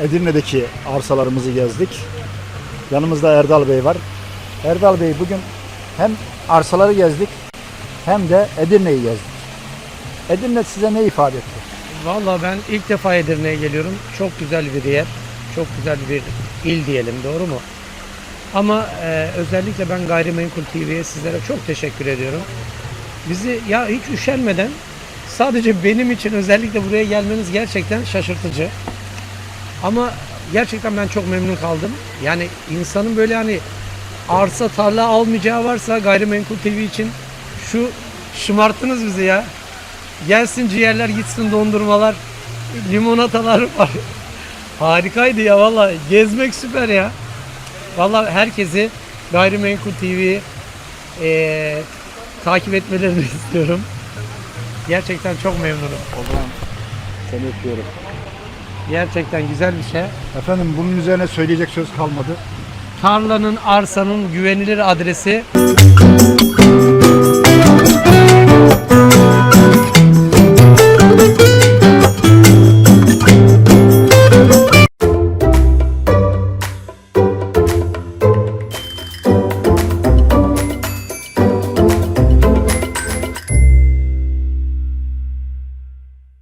Edirne'deki arsalarımızı gezdik. Yanımızda Erdal Bey var. Erdal Bey bugün hem arsaları gezdik hem de Edirne'yi gezdik. Edirne size ne ifade etti? Vallahi ben ilk defa Edirne'ye geliyorum. Çok güzel bir yer. Çok güzel bir il diyelim doğru mu? Ama e, özellikle ben Gayrimenkul TV'ye sizlere çok teşekkür ediyorum. Bizi ya hiç üşenmeden sadece benim için özellikle buraya gelmeniz gerçekten şaşırtıcı. Ama gerçekten ben çok memnun kaldım. Yani insanın böyle hani arsa tarla almayacağı varsa Gayrimenkul TV için şu şımarttınız bizi ya. Gelsin ciğerler gitsin dondurmalar, limonatalar var. Harikaydı ya valla. Gezmek süper ya. Valla herkesi Gayrimenkul TV'yi eee takip etmelerini istiyorum. Gerçekten çok memnunum. O zaman seni öpüyorum. Gerçekten güzel bir şey. Efendim bunun üzerine söyleyecek söz kalmadı. Tarlanın, arsanın güvenilir adresi